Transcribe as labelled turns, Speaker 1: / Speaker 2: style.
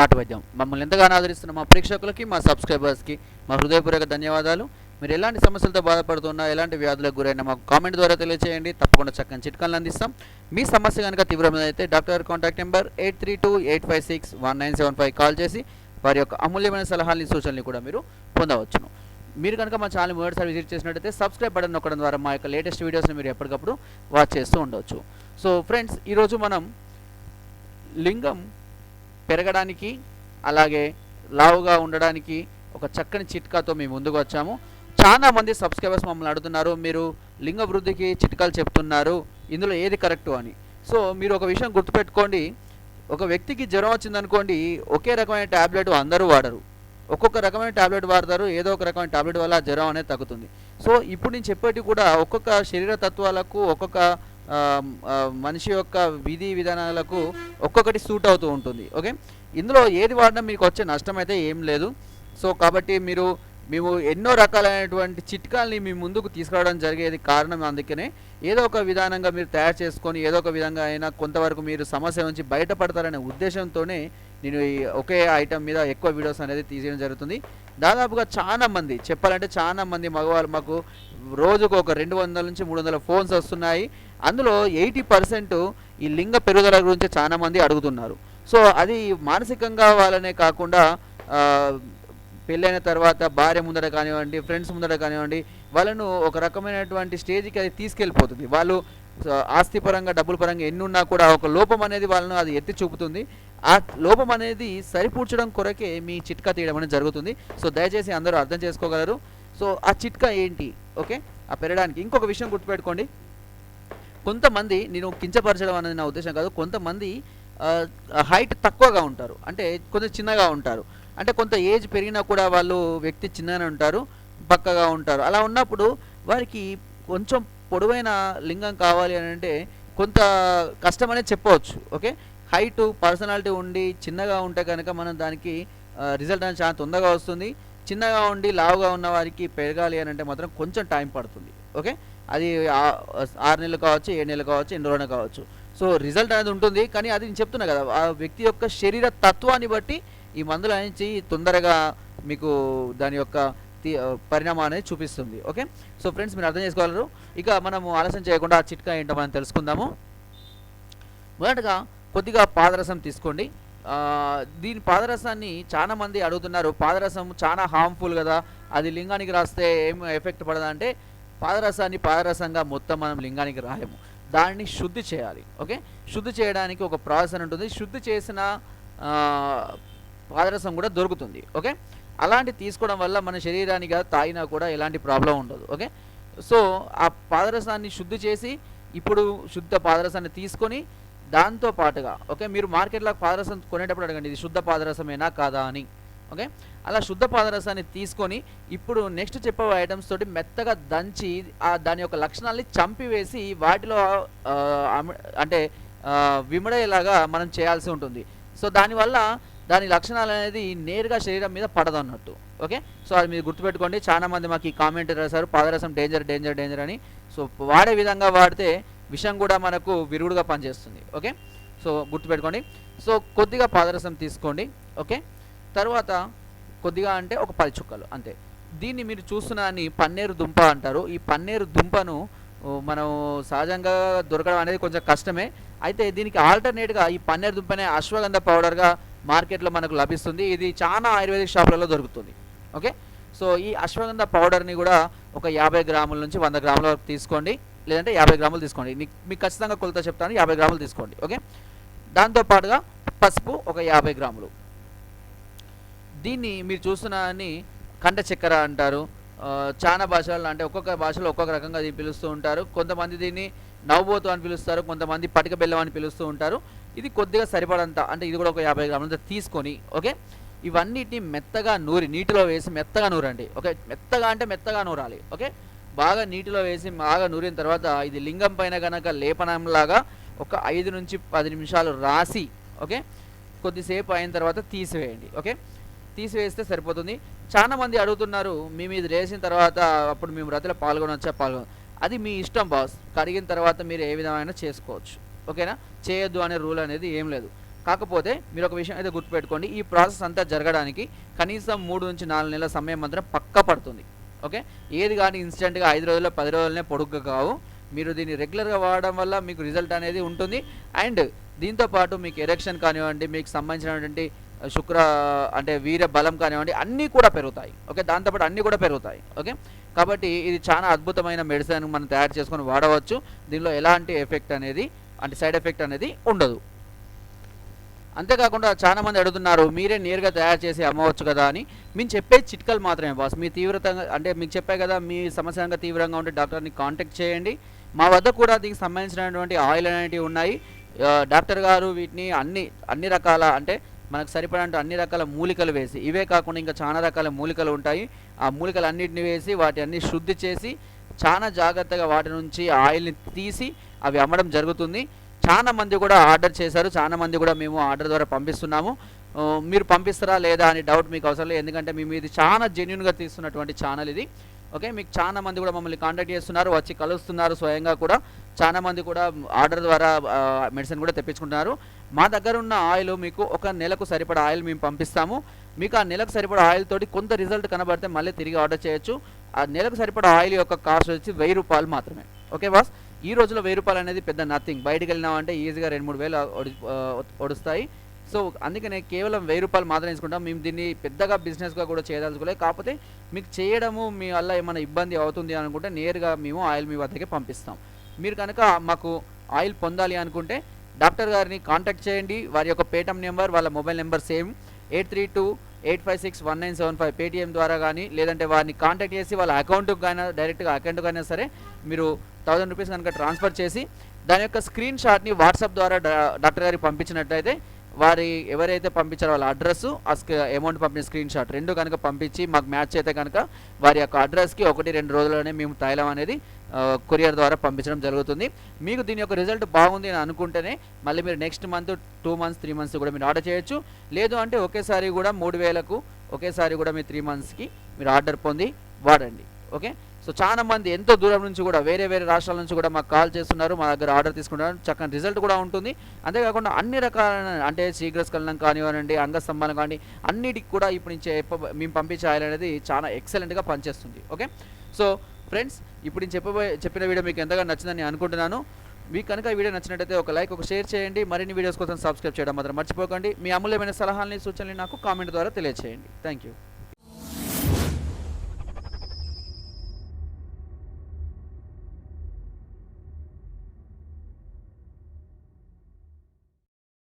Speaker 1: నాటు వైద్యం మమ్మల్ని ఎంతగానో ఆదరిస్తున్న మా ప్రేక్షకులకి మా సబ్స్క్రైబర్స్కి మా హృదయపూర్వక ధన్యవాదాలు. మీరు ఎలాంటి సమస్యలతో బాధపడుతున్నా ఎలాంటి వ్యాధులకు గురైనా మాకు కామెంట్ ద్వారా తెలియజేయండి తప్పకుండా చక్కని చిట్కాలను అందిస్తాం. మీ సమస్య కనుక తీవ్రమైనదైతే doctor contact number eight three two eight five six one nine seven five call చేసి వారి యొక్క అమూల్యమైన సలహాలని సూచనలు కూడా మీరు పొందవచ్చును. మీరు కనుక మా ఛానల్ మొదటిసారి విజిట్ చేసినట్టయితే సబ్స్క్రైబ్ బటన్ నొక్కడం ద్వారా మా యొక్క లేటెస్ట్ వీడియోస్ని మీరు ఎప్పటికప్పుడు వాచ్ చేస్తూ ఉండవచ్చు సో ఫ్రెండ్స్ ఈరోజు మనం లింగం పెరగడానికి అలాగే లావుగా ఉండడానికి ఒక చక్కని చిట్కాతో మేము ముందుకు వచ్చాము. చాలా మంది సబ్స్క్రైబర్స్ మమ్మల్ని అడుగుతున్నారు మీరు లింగ వృద్ధికి చిట్కాలు చెప్తున్నారు ఇందులో ఏది కరెక్టు అని. సో మీరు ఒక విషయం గుర్తుపెట్టుకోండి ఒక వ్యక్తికి జ్వరం వచ్చిందనుకోండి ఒకే రకమైన ట్యాబ్లెట్ అందరూ వాడరు. ఒక్కొక్క రకమైన ట్యాబ్లెట్ వాడతారు ఏదో ఒక రకమైన టాబ్లెట్ వల్ల జ్వరం అనేది తగ్గుతుంది. సో ఇప్పుడు నేను చెప్పేటి కూడా ఒక్కొక్క శరీర తత్వాలకు ఒక్కొక్క మనిషి యొక్క విధి విధానాలకు ఒక్కొక్కటి సూట్ అవుతూ ఉంటుంది ఓకే? ఇందులో ఏది వాడడం మీకు వచ్చే నష్టం అయితే ఏం లేదు. సో కాబట్టి మీరు మేము ఎన్నో రకాలైనటువంటి చిట్కాల్ని మీ ముందుకు తీసుకురావడం జరిగేది కారణం అందుకనే ఏదో ఒక విధానంగా మీరు తయారు చేసుకొని ఏదో ఒక విధంగా అయినా కొంతవరకు మీరు సమస్య నుంచి బయటపడతారనే ఉద్దేశంతోనే నేను ఈ ఒకే ఐటమ్ మీద ఎక్కువ వీడియోస్ అనేది తీసేయడం జరుగుతుంది. దాదాపుగా చాలా మంది చెప్పాలంటే చాలా మంది మగవాళ్ళు మాకు రోజుకు ఒక రెండు వందల నుంచి మూడు వందల ఫోన్స్ వస్తున్నాయి. అందులో ఎయిటీ పర్సెంట్ ఈ లింగ పెరుగుదల గురించి చాలామంది అడుగుతున్నారు. సో అది మానసికంగా వాళ్ళనే కాకుండా పెళ్ళైన తర్వాత భార్య ముందర కానివ్వండి ఫ్రెండ్స్ ముందర కానివ్వండి వాళ్ళను ఒక రకమైనటువంటి స్టేజ్కి అది తీసుకెళ్ళిపోతుంది. వాళ్ళు ఆస్తి ఆస్తిపరంగా డబ్బుల పరంగా ఎన్ని ఉన్నా కూడా ఒక లోపం అనేది వాళ్ళను అది ఎత్తి చూపుతుంది. ఆ లోపం అనేది సరిపూడ్చడం కొరకే మీ చిట్కా తీయడం అనేది జరుగుతుంది. సో దయచేసి అందరూ అర్థం చేసుకోగలరు. సో ఆ చిట్కా ఏంటి? ఓకే? ఆ పెరగడానికి. ఇంకొక విషయం గుర్తుపెట్టుకోండి. కొంతమంది నేను కించపరచడం అనేది నా ఉద్దేశం కాదు. కొంతమంది హైట్ తక్కువగా ఉంటారు. అంటే కొంచెం చిన్నగా ఉంటారు. అంటే కొంత ఏజ్ పెరిగినా కూడా వాళ్ళు వ్యక్తి చిన్నగానే ఉంటారు పక్కగా ఉంటారు. అలా ఉన్నప్పుడు వారికి కొంచెం పొడవైన లింగం కావాలి అని అంటే కొంత కష్టం అనేది చెప్పవచ్చు. ఓకే? హైట్ పర్సనాలిటీ ఉండి చిన్నగా ఉంటే కనుక మనం దానికి రిజల్ట్ అనేది చాలా తొందరగా వస్తుంది. చిన్నగా ఉండి లావుగా ఉన్న వారికి పెరగాలి అని అంటే మాత్రం కొంచెం టైం పడుతుంది. ఓకే? అది ఆరు నెలలు కావచ్చు ఏడు నెలలు కావచ్చు ఎన్ని రోజులు కావచ్చు. సో రిజల్ట్ అనేది ఉంటుంది. కానీ అది నేను చెప్తున్నా కదా ఆ వ్యక్తి యొక్క శరీర తత్వాన్ని బట్టి ఈ మందులు అనేది తొందరగా మీకు దాని యొక్క పరిణామం అనేది చూపిస్తుంది. ఓకే? సో ఫ్రెండ్స్ మీరు అర్థం చేసుకోగలరు? ఇక మనము ఆలస్యం చేయకుండా ఆ చిట్కా ఏంటో మనం తెలుసుకుందాము. మొదటగా కొద్దిగా పాదరసం తీసుకోండి. దీని పాదరసాన్ని చాలా మంది అడుగుతున్నారు. పాదరసం చాలా హార్మ్ఫుల్ కదా. అది లింగానికి రాస్తే ఏం ఎఫెక్ట్ పడదంటే పాదరసాన్ని పాదరసంగా మొత్తం మనం లింగానికి రాయము. దాన్ని శుద్ధి చేయాలి. ఓకే? శుద్ధి చేయడానికి ఒక ప్రాసెస్ ఉంటుంది. శుద్ధి చేసిన పాదరసం కూడా దొరుకుతుంది. ఓకే? అలాంటి తీసుకోవడం వల్ల మన శరీరానికి తాగినా కూడా ఎలాంటి ప్రాబ్లం ఉండదు. ఓకే? సో ఆ పాదరసాన్ని శుద్ధి చేసి ఇప్పుడు శుద్ధ పాదరసాన్ని తీసుకొని దాంతో పాటుగా ఓకే మీరు మార్కెట్లో పాదరసం కొనేటప్పుడు అడగండి ఇది శుద్ధ పాదరసమేనా కాదా అని ఓకే? అలా శుద్ధ పాదరసాన్ని తీసుకొని ఇప్పుడు నెక్స్ట్ చెప్పే ఐటమ్స్ తోటి మెత్తగా దంచి ఆ దాని యొక్క లక్షణాలని చంపివేసి వాటిలో అంటే విమడేలాగా మనం చేయాల్సి ఉంటుంది. సో దానివల్ల దాని లక్షణాలు అనేది నేరుగా శరీరం మీద పడదన్నట్టు ఓకే? సో అది మీరు గుర్తుపెట్టుకోండి. చాలా మంది మాకు ఈ కామెంట్ రాశారు పాదరసం డేంజర్ డేంజర్ డేంజర్ అని. సో వాడే విధంగా వాడితే విషం కూడా మనకు విరుగుడుగా పనిచేస్తుంది ఓకే? సో గుర్తుపెట్టుకోండి. సో కొద్దిగా పాదరసం తీసుకోండి ఓకే? తర్వాత కొద్దిగా అంటే ఒక పది చుక్కలు అంతే. దీన్ని మీరు చూస్తున్నారని పన్నేరు దుంప అంటారు. ఈ పన్నేరు దుంపను మనం సహజంగా దొరకడం అనేది కొంచెం కష్టమే. అయితే దీనికి ఆల్టర్నేట్గా ఈ పన్నీర్ దుంపనే అశ్వగంధ పౌడర్గా మార్కెట్లో మనకు లభిస్తుంది. ఇది చాలా ఆయుర్వేదిక్ షాపులలో దొరుకుతుంది ఓకే? సో ఈ అశ్వగంధ పౌడర్ని కూడా ఒక యాభై గ్రాముల నుంచి వంద గ్రాముల వరకు తీసుకోండి. లేదంటే యాభై గ్రాములు తీసుకోండి. మీకు ఖచ్చితంగా కొలత చెప్తాను యాభై గ్రాములు తీసుకోండి. ఓకే? దాంతో పాటుగా పసుపు ఒక యాభై గ్రాములు. దీన్ని మీరు చూస్తున్నారని కండ చక్కెర అంటారు చాలా భాషల్లో అంటే ఒక్కొక్క భాషలో ఒక్కొక్క రకంగా దీన్ని పిలుస్తూ ఉంటారు. కొంతమంది దీన్ని నవ్వుబోతు అని పిలుస్తారు కొంతమంది పటిక బెల్లం అని పిలుస్తూ ఉంటారు. ఇది కొద్దిగా సరిపడంత అంటే ఇది కూడా ఒక యాభై గ్రాములంత తీసుకొని ఓకే? ఇవన్నిటిని మెత్తగా నూరి నీటిలో వేసి మెత్తగా నూరండి ఓకే? మెత్తగా అంటే మెత్తగా నూరాలి ఓకే? బాగా నీటిలో వేసి బాగా నూరిన తర్వాత ఇది లింగం పైన కనుక లేపనంలాగా ఒక ఐదు నుంచి పది నిమిషాలు రాసి ఓకే? కొద్దిసేపు అయిన తర్వాత తీసివేయండి ఓకే? తీసివేస్తే సరిపోతుంది. చాలా మంది అడుగుతున్నారు మేము ఇది వేసిన తర్వాత అప్పుడు మేము రతిలో పాల్గొనొచ్చా పాల్గొన అది మీ ఇష్టం బాస్. కడిగిన తర్వాత మీరు ఏ విధమైన చేసుకోవచ్చు ఓకేనా? చేయొద్దు అనే రూల్ అనేది ఏం లేదు. కాకపోతే మీరు ఒక విషయం అయితే గుర్తుపెట్టుకోండి ఈ ప్రాసెస్ అంతా జరగడానికి కనీసం మూడు నుంచి నాలుగు నెలల సమయం మాత్రం పక్క పడుతుంది. ఓకే? ఏది కానీ ఇన్స్టెంట్గా ఐదు రోజుల్లో పది రోజులనే పొడుగ్గా కావు. మీరు దీన్ని రెగ్యులర్గా వాడడం వల్ల మీకు రిజల్ట్ అనేది ఉంటుంది. అండ్ దీంతో పాటు మీకు ఎరెక్షన్ కానివ్వండి మీకు సంబంధించినటువంటి శుక్ర అంటే వీర బలం కానివ్వండి అన్నీ కూడా పెరుగుతాయి. ఓకే? దాంతోపాటు అన్నీ కూడా పెరుగుతాయి. ఓకే? కాబట్టి ఇది చాలా అద్భుతమైన మెడిసిన్ మనం తయారు చేసుకొని వాడవచ్చు. దీనిలో ఎలాంటి ఎఫెక్ట్ అనేది అంటే సైడ్ ఎఫెక్ట్ అనేది ఉండదు. అంతేకాకుండా చాలా మంది అడుగుతున్నారు మీరే నేరుగా తయారు చేసి అమ్మవచ్చు కదా అని. మేము చెప్పే చిట్కలు మాత్రమే బాస్ మీ తీవ్రతంగా అంటే మీకు చెప్పే కదా మీ సమస్య తీవ్రంగా ఉంటే డాక్టర్ని కాంటాక్ట్ చేయండి. మా వద్ద కూడా దీనికి సంబంధించినటువంటి ఆయిల్ అనేటివి ఉన్నాయి. డాక్టర్ గారు వీటిని అన్ని అన్ని రకాల అంటే మనకు సరిపడంటే అన్ని రకాల మూలికలు వేసి ఇవే కాకుండా ఇంకా చాలా రకాల మూలికలు ఉంటాయి. ఆ మూలికలు అన్నిటిని వేసి వాటి అన్ని శుద్ధి చేసి చాలా జాగ్రత్తగా వాటి నుంచి ఆయిల్ని తీసి అవి అమ్మడం జరుగుతుంది. చాలా మంది కూడా ఆర్డర్ చేశారు. చాలా మంది కూడా మేము ఆర్డర్ ద్వారా పంపిస్తున్నాము. మీరు పంపిస్తారా లేదా అని డౌట్ మీకు అవసరం లేదు. ఎందుకంటే మేము ఇది చాలా జెన్యున్గా తీస్తున్నటువంటి ఛానల్ ఇది. ఓకే? మీకు చాలా మంది కూడా మమ్మల్ని కాంటాక్ట్ చేస్తున్నారు వచ్చి కలుస్తున్నారు స్వయంగా కూడా. చాలా మంది కూడా ఆర్డర్ ద్వారా మెడిసిన్ కూడా తెప్పించుకుంటున్నారు. మా దగ్గర ఉన్న ఆయిల్ మీకు ఒక నెలకు సరిపడా ఆయిల్ మేము పంపిస్తాము. మీకు ఆ నెలకు సరిపడా ఆయిల్ తోటి కొంత రిజల్ట్ కనబడితే మళ్ళీ తిరిగి ఆర్డర్ చేయొచ్చు. ఆ నెలకు సరిపడా ఆయిల్ యొక్క కాస్ట్ వచ్చి వెయ్యి రూపాయలు మాత్రమే. Okay boss? ఈ రోజులో వెయ్యి రూపాయలు అనేది పెద్ద నథింగ్ బయటికి వెళ్ళినామంటే ఈజీగా రెండు మూడు వేలు ఒడి ఒడుస్తాయి. సో అందుకనే కేవలం వెయ్యి రూపాయలు మాత్రమే తీసుకుంటాం. మేము దీన్ని పెద్దగా బిజినెస్గా కూడా చేయదలుచుకోలేదు. కాకపోతే మీకు చేయడము మీ వల్ల ఏమైనా ఇబ్బంది అవుతుంది అనుకుంటే నేరుగా మేము ఆయిల్ మీ వద్దకే పంపిస్తాం. మీరు కనుక మాకు ఆయిల్ పొందాలి అనుకుంటే డాక్టర్ గారిని కాంటాక్ట్ చేయండి. వారి యొక్క పేటం నెంబర్ వాళ్ళ mobile number same. Eight three two eight five six one nine seven five Paytm ద్వారా కానీ లేదంటే వారిని కాంటాక్ట్ చేసి వాళ్ళ అకౌంట్కి కానీ డైరెక్ట్గా అకౌంట్కి అయినా సరే మీరు థౌజండ్ రూపీస్ కనుక ట్రాన్స్ఫర్ చేసి దాని యొక్క స్క్రీన్ షాట్ని వాట్సాప్ ద్వారా డాక్టర్ గారికి పంపించినట్లయితే వారి ఎవరైతే పంపించారో వాళ్ళ అడ్రస్ ఆ అమౌంట్ పంపిన స్క్రీన్ షాట్ రెండు కనుక పంపించి మాకు మ్యాచ్ అయితే కనుక వారి యొక్క అడ్రస్కి ఒకటి రెండు రోజుల్లోనే మేము తైలం అనేది కొరియర్ ద్వారా పంపించడం జరుగుతుంది. మీకు దీని యొక్క రిజల్ట్ బాగుంది అని అనుకుంటేనే మళ్ళీ మీరు next month two months three months కూడా మీరు ఆర్డర్ చేయొచ్చు. లేదు అంటే ఒకేసారి కూడా మూడు వేలకు ఒకేసారి కూడా మీ త్రీ మంత్స్కి మీరు ఆర్డర్ పొంది వాడండి. ఓకే? సో చాలా మంది ఎంతో దూరం నుంచి కూడా వేరే వేరే రాష్ట్రాల నుంచి కూడా మాకు కాల్ చేస్తున్నారు మా దగ్గర ఆర్డర్ తీసుకుంటున్నారు. చక్కని రిజల్ట్ కూడా ఉంటుంది. అంతేకాకుండా అన్ని రకాల అంటే శీఘ్రస్కలనం కానివ్వండి అంగస్తంభాలు కానీ అన్నిటికి కూడా ఇప్పుడు నుంచి చెప్ప- మేము పంపించాలి అనేది చాలా ఎక్సలెంట్గా పనిచేస్తుంది. ఓకే? సో ఫ్రెండ్స్ ఇప్పుడు నేను చెప్పబోయే చెప్పిన వీడియో మీకు ఎంతగా నచ్చిందని అనుకుంటున్నాను. మీకు కనుక ఈ వీడియో నచ్చినట్టయితే ఒక లైక్ ఒక షేర్ చేయండి. మరిన్ని వీడియోస్ కోసం సబ్స్క్రైబ్ చేయడం మాత్రం మర్చిపోకండి. మీ అమూల్యమైన సలహాలని సూచనలు నాకు కామెంట్ ద్వారా తెలియజేయండి థ్యాంక్ యూ